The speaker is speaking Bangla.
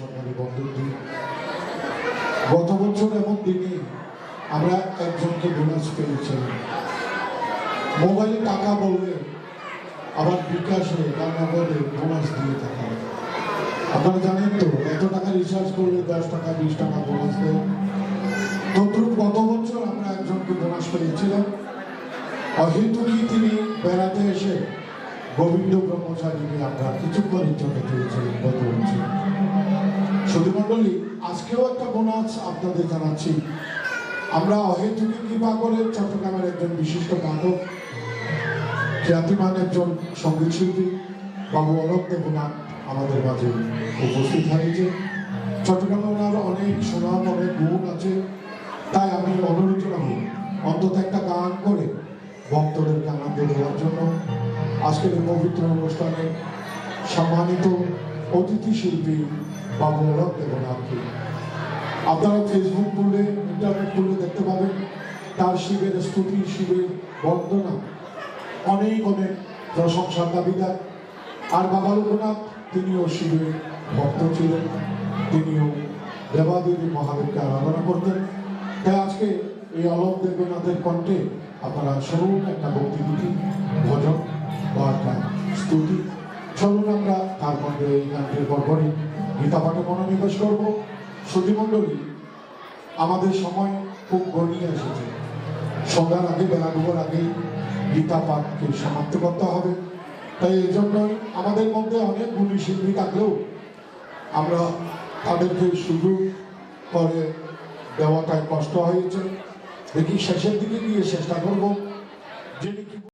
সরকারি বন্ধন দিন গত বছর এমন দিনে আমরা একজনকে বোনাস পেয়েছিলাম। মোবাইলে টাকা বললে আবার বিকাশে নগদে বোনাস দিয়ে থাকা। আপনারা জানেন তো, এত টাকা রিচার্জ করলে দশ টাকা, বিশ টাকা বোনাস দেয়। তদ্রুপ গত বছর আমরা একজনকে বোনাস পেয়েছিলাম। অহেতুকি তিনি বেড়াতে এসে গোবিন্দ ব্রহ্মচারীকে আমরা কিছুক্ষণের জন্য পেয়েছিলেন গত বছর। শুধু মণ্ডলী আজকেও একটা বোনাস আপনাদের জানাচ্ছি। আমরা অহেতুকি কৃপা করে চট্টগ্রামের একজন বিশিষ্ট গায়ক খ্যাতিমান একজন সংগীত শিল্পী, বাবু অলোক দেবনাথ, আমাদের মাঝে উপস্থিত হয়েছে। চট্টগ্রামে ওনার অনেক সুনাম অনেক গুণ আছে। তাই আমি অনুরোধ জানাব অন্তত একটা গান করে ভক্তদেরকে আনন্দ দেওয়ার জন্য। আজকের পবিত্র অনুষ্ঠানে সম্মানিত অতিথি শিল্পী বাবু অলোক দেবনাথকে আপনারা ফেসবুক খুললে ইন্টারনেট খুললে দেখতে পাবেন। তার শিবের স্তুতি, শিবের বন্দনা। অনেক অনেক প্রশংসার দাবিদার। আর বাবা লোকনাথ, তিনিও শিবের ভক্ত ছিলেন। তিনিও দেবাদেবী মহাদেবকে আরাধনা করতেন। তাই আজকে এই অলক দেবনাথের কণ্ঠে আপনারা শুনুন একটা ভক্তিগীতি ভজন বা একটা স্তুতি মধ্যে এই গানটির পরপরই গীতা পাঠে মনোনিবেশ করব। শ্রুতিমণ্ডলী আমাদের সময় খুব গড়িয়ে এসেছে। সন্ধ্যার আগে, বেলা ডুবোর আগেই গীতা পাঠকে সমাপ্ত করতে হবে। তাই এই জন্যই আমাদের মধ্যে অনেক গুণী শিল্পী থাকলেও আমরা তাদেরকে সুযোগ করে দেওয়াটাই কষ্ট হয়েছে। দেখি শেষের দিকে গিয়ে চেষ্টা করব। যিনি